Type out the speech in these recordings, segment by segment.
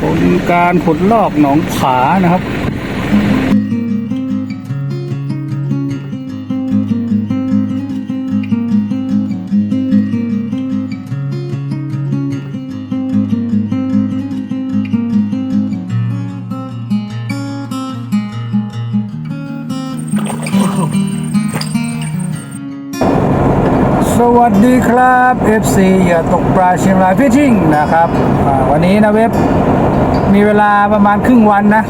ผลการขุดลอกหนองผานะครับ สวัสดีครับ FC อย่าตกปลาเชียงรายฟิชชิ่งนะครับ วันนี้นะเว็บ มีเวลาประมาณครึ่งวันนะ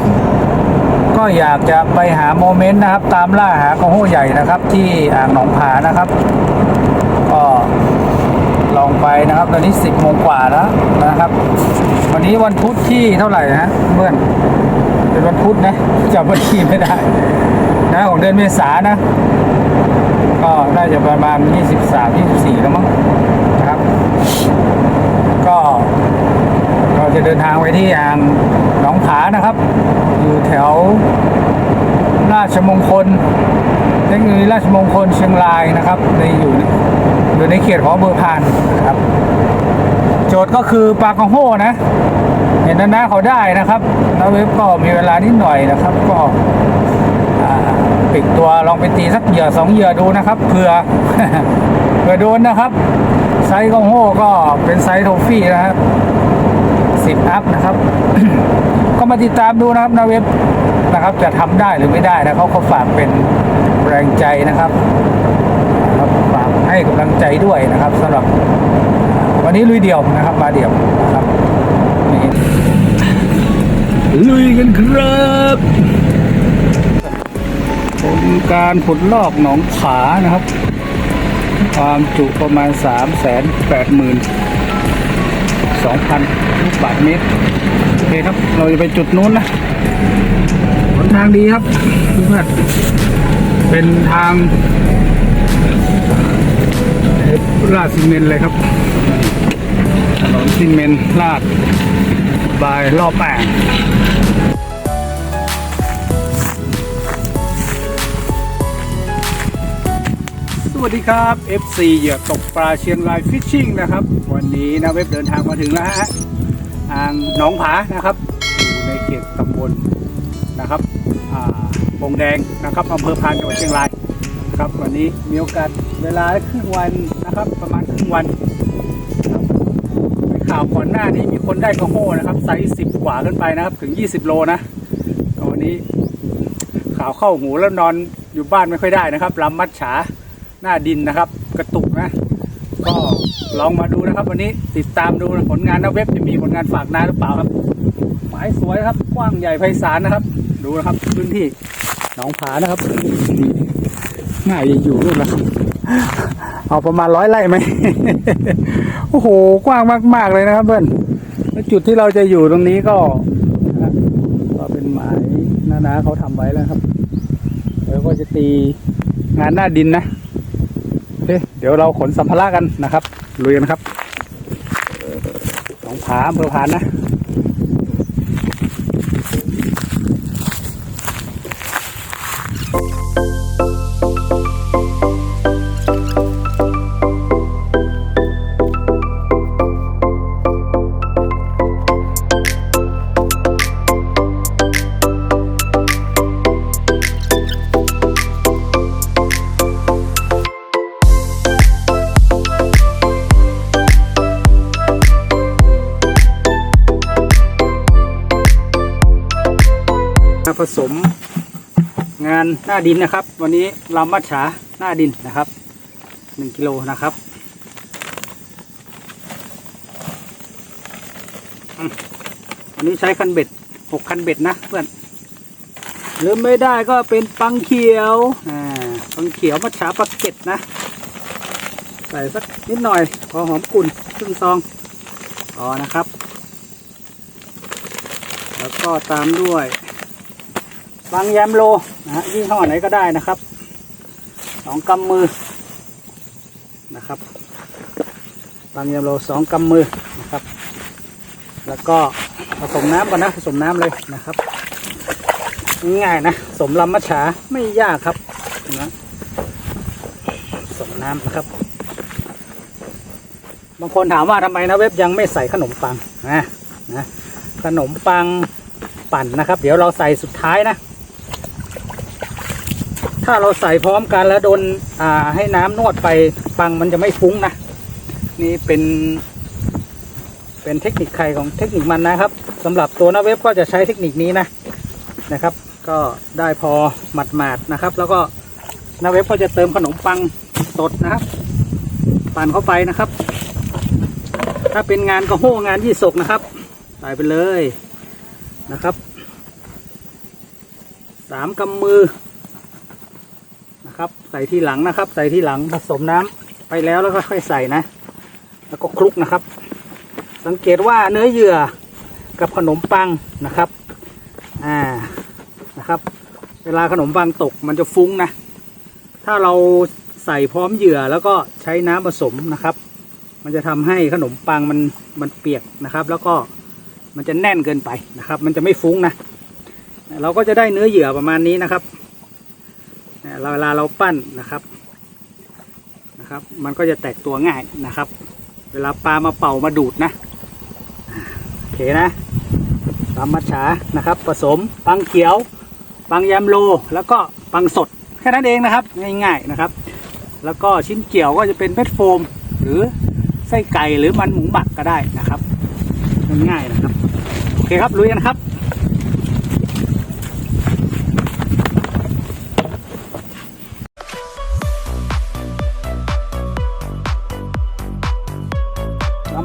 ก็อยากจะไปหาโมเมนต์นะครับ ตามล่าหากระโหใหญ่นะครับ ที่อ่างหนองผานะครับ ก็ลองไปนะครับ ตอนนี้ 10โมงกว่าแล้วนะครับ วันนี้วันพุธที่เท่าไหร่นะเพื่อนเป็นวันพุธนะจำวันที่ไม่ได้นะของเดือนเมษานะ ก็น่าจะประมาณ 23 24 แล้วมั้งนะครับ ก็เราจะเดินทางไปที่อ่างหนองผานะครับ อยู่แถวราชมงคลเทคโนโลยีราชมงคลเชียงรายนะครับในอยู่อยู่ในเขตของอำเบอร์พานนะครับ โจทย์ก็คือปลากระโห้นะ เห็นนะนะเขาได้นะครับแล้วเว็บก็มีเวลานิดหน่อยนะครับ ก็อ่า ปิดตัวลองไปตีสักเหยื่อสองเหยื่อดูนะครับเผื่อเผื่อโดนนะครับไซส์ของโฮก็เป็นไซส์โทฟี่นะครับสิบอัพนะครับ ก็มาติดตามดูนะครับนาเว็บนะครับ จะทำได้หรือไม่ได้นะเขาก็ฝากเป็นแรงใจนะครับครับฝากให้กำลังใจด้วยนะครับสำหรับวันนี้ลุยเดี่ยวนะครับมาเดี่ยวนะครับลุยกันครับ การขุดลอกหนองผานะครับ ความจุประมาณ 3 8 0 0 0 2,000ลูกบาทเมตรโอเคครับ เราจะไปจุดนู้นนะหนทางดีครับเพื่อนเป็นทางลาดซีเมนต์เลยครับถนนซีเมนต์ลาดบายรอบแปง วัสดีครับ FC เหยื่อตกปลาเชียงรายฟิชชิ่งนะครับ วันนี้นะเว็บเดินทางมาถึงแล้วฮะอ่างหนองผานะครับอยู่ในเขตตำบลนะครับปงแดงนะครับอำเภอพานจังหวัดเชียงรายครับวันนี้มีโอกาสเวลาครึ่งวันนะครับ ประมาณครึ่งวันในข่าวก่อนหน้านี้มีคนได้กระโห้นะครับไซส์สิบกว่าขึ้นไปนะครับ ถึง 20 โลนะวันนี้ข่าวเข้าหูแล้วนอนอยู่บ้านไม่ค่อยได้นะครับลำมัดฉา หน้าดินนะครับ กระตุกนะ ก็ลองมาดูนะครับ วันนี้ติดตามดูนะผลงานนะเว็บจะมีผลงานฝากนาหรือเปล่าครับ หมายสวยครับกว้างใหญ่ไพศาลนะครับ ดูนะครับพื้นที่หนองผานะครับง่ายอยู่รูปละเอาประมาณร้อยไร่ไหมโอ้โห กว้างมาก ๆ เลยนะครับเพื่อนแล้วจุดที่เราจะอยู่ตรงนี้ก็ก็เป็นหมายนานาเขาทำไว้แล้วครับแล้วก็จะตีงานหน้าดินนะ เคเดี๋ยวเราขนสัมภาระกันนะครับลุยกันครับ ของผาอำเภอพานนะ ผสม งานหน้าดินนะครับ วันนี้ลำมัดฉาหน้าดินนะครับหนึ่งกิโลนะครับอันนี้ใช้คันเบ็ดหกคันเบ็ดนะเพื่อนหรือไม่ได้ก็เป็นปังเขียวอ่าปังเขียวมัดฉาปักเก็ตนะ ใส่สักนิดหน่อยพอหอมกลุ่นครึ่งซองพอนะครับ แล้วก็ตามด้วย บางแยมโลนะฮะยี่ห้อไหนก็ได้นะครับสองกำมือนะครับ บางแยมโลสองกำมือนะครับ แล้วก็ผสมน้ำก่อนนะผสมน้ำเลยนะครับง่ายนะสมลำมัชฉาไม่ยากครับนะสมน้ำนะครับ บางคนถามว่าทำไมนะเว็บยังไม่ใส่ขนมปังนะนะขนมปังปั่นนะครับ เดี๋ยวเราใส่สุดท้ายนะ ถ้าเราใส่พร้อมกันแล้วโดนอ่าให้น้ำนวดไปปังมันจะไม่ฟุ้งนะ นี่เป็น เป็นเทคนิคใครของเทคนิคมันนะครับสำหรับตัวหน้าเว็บก็จะใช้เทคนิคนี้นะนะครับ ก็ได้พอหมาดนะครับ แล้วก็หน้าเว็บก็จะเติมขนมปังสดนะครับปั่นเข้าไปนะครับ ถ้าเป็นงานกระโห้งานยี่สกนะครับใส่ไปเลยนะครับสามกำมือ นะครับ ใส่ที่หลังนะครับ ใส่ที่หลังผสมน้ำไปแล้วแล้วก็ค่อยใส่นะ แล้วก็คลุกนะครับ สังเกตว่าเนื้อเหยื่อกับขนมปังนะครับอ่านะครับ เวลาขนมปังตกมันจะฟุ้งนะ ถ้าเราใส่พร้อมเหยื่อแล้วก็ใช้น้ำผสมนะครับ มันจะทำให้ขนมปังมันมันเปียกนะครับ แล้วก็มันจะแน่นเกินไปนะครับ มันจะไม่ฟุ้งนะ เราก็จะได้เนื้อเหยื่อประมาณนี้นะครับ เราเวลาเราปั้นนะครับนะครับ มันก็จะแตกตัวง่ายนะครับ เวลาปลามาเป่ามาดูดนะโอเคนะตามมัดฉานะครับ ผสมปังเขียว ปังยำโลแล้วก็ปังสดแค่นั้นเองนะครับ ง่ายๆนะครับ แล้วก็ชิ้นเกี่ยวก็จะเป็นเม็ดโฟม หรือไส้ไก่หรือมันหมูหมักก็ได้นะครับง่ายๆนะครับโอเคครับลุยกันครับ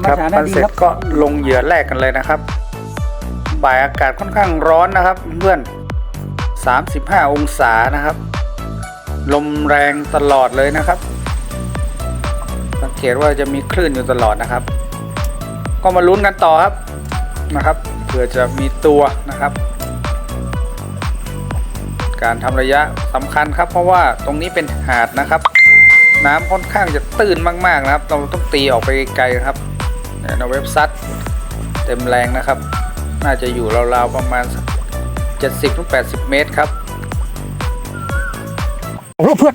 ครับมันเสร็จก็ลงเหยื่อแรกกันเลยนะครับบ่ายอากาศค่อนข้างร้อนนะครับ เพื่อน35 องศานะครับ ลมแรงตลอดเลยนะครับ สังเกตว่าจะมีคลื่นอยู่ตลอดนะครับ ก็มาลุ้นกันต่อครับนะครับเผื่อจะมีตัวนะครับ การทำระยะสำคัญครับ เพราะว่าตรงนี้เป็นหาดนะครับ น้ำค่อนข้างจะตื้นมากๆนะครับ เราต้องตีออกไปไกลๆครับเนี่ยนะเว็บซัดเต็มแรงนะครับ น่าจะอยู่ราวๆประมาณ 70-80 เมตรครับ โอ้เพื่อน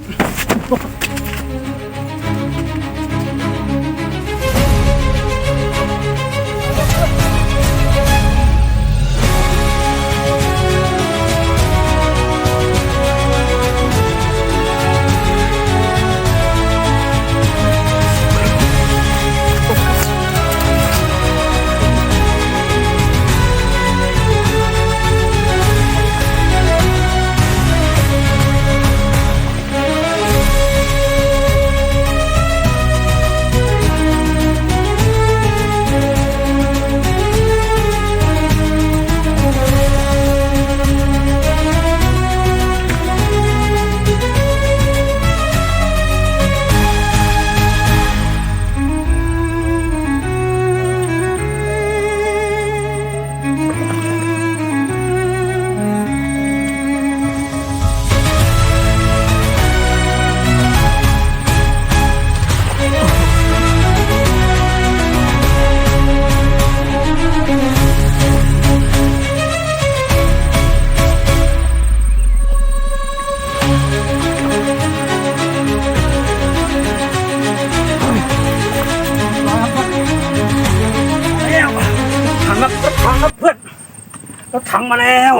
มาแล้ว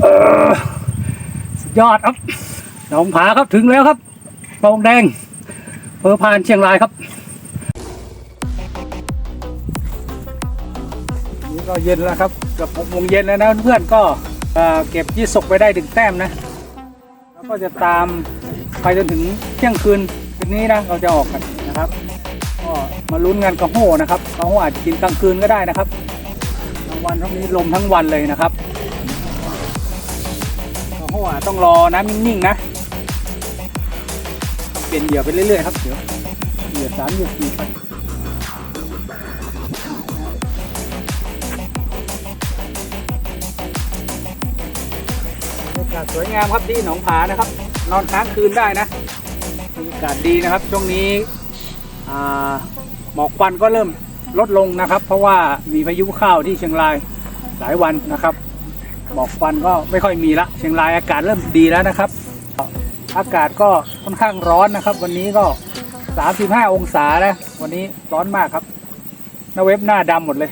เออยอดครับหนองผาครับถึงแล้วครับโป่งแดงเพอผ่านเชียงรายครับนี่ก็เย็นแล้วครับเกับหกโมงเย็นแล้วนะเพื่อนก็เเก็บยี่สกไปได้ถึงแต้มนะ แล้วก็จะตามไปจนถึงเที่ยงคืนคืนนี้นะเราจะออกกันนะครับก็มาลุ้นงานกระโหนะครับกระโหอาจจะกินกลางคืนก็ได้นะครับ วันทั้งนี้ลมทั้งวันเลยนะครับกระโห้อาต้องรอน้ำนิ่งๆนะเปลี่ยนเหยื่อไปเรื่อยๆครับเดี๋ยวเหยื่อสามเหยื่อสี่ไปบรรยากาศสวยงามครับที่หนองผานะครับ นอนค้างคืนได้นะบรรยากาศดีนะครับ ช่วงนี้หมอกควันก็เริ่ม ลดลงนะครับ เพราะว่ามีพายุเข้าที่เชียงรายหลายวันนะครับหมอกควันก็ไม่ค่อยมีละเชียงรายอากาศเริ่มดีแล้วนะครับ อากาศก็ค่อนข้างร้อนนะครับ วันนี้ก็ 35 องศานะวันนี้ร้อนมากครับหน้าเว็บหน้าดำหมดเลย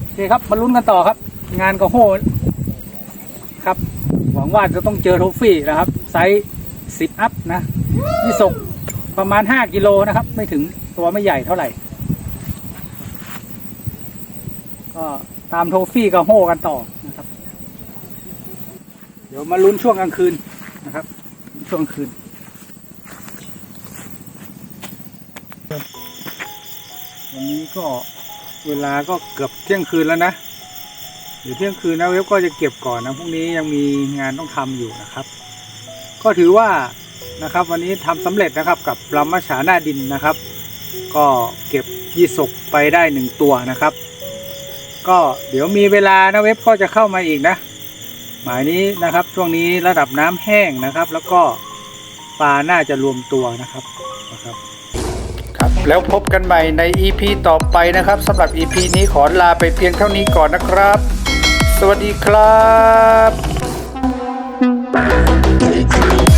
โอเคครับมาลุ้นกันต่อครับ งานก็โหดครับ หวังว่าจะต้องเจอโทฟี่นะครับ ไซส์ สิบอัพนะยี่สกประมาณห้ากิโลนะครับ ไม่ถึงตัวไม่ใหญ่เท่าไหร่ ก็ตามโทฟี่กับโฮกันต่อนะครับ เดี๋ยวมาลุ้นช่วงกลางคืนนะครับ ช่วงกลางคืนวันนี้ก็เวลาก็เกือบเที่ยงคืนแล้วนะเดี๋ยวเที่ยงคืนนะเว็บก็จะเก็บก่อนนะพรุ่งนี้ยังมีงานต้องทำอยู่นะครับ ก็ถือว่านะครับวันนี้ทำสำเร็จนะครับกับลำมะฉาหน้าดินนะครับ ก็เก็บยี่สกไปได้หนึ่งตัวนะครับ ก็เดี๋ยวมีเวลานะเว็บก็จะเข้ามาอีกนะ หมายนี้นะครับช่วงนี้ระดับน้ำแห้งนะครับ แล้วก็ปลาน่าจะรวมตัวนะครับนะครับครับ แล้วพบกันใหม่ใน EP ต่อไปนะครับสำหรับ EP นี้ขอลาไปเพียงเท่านี้ก่อนนะครับ สวัสดีครับ Don't cry.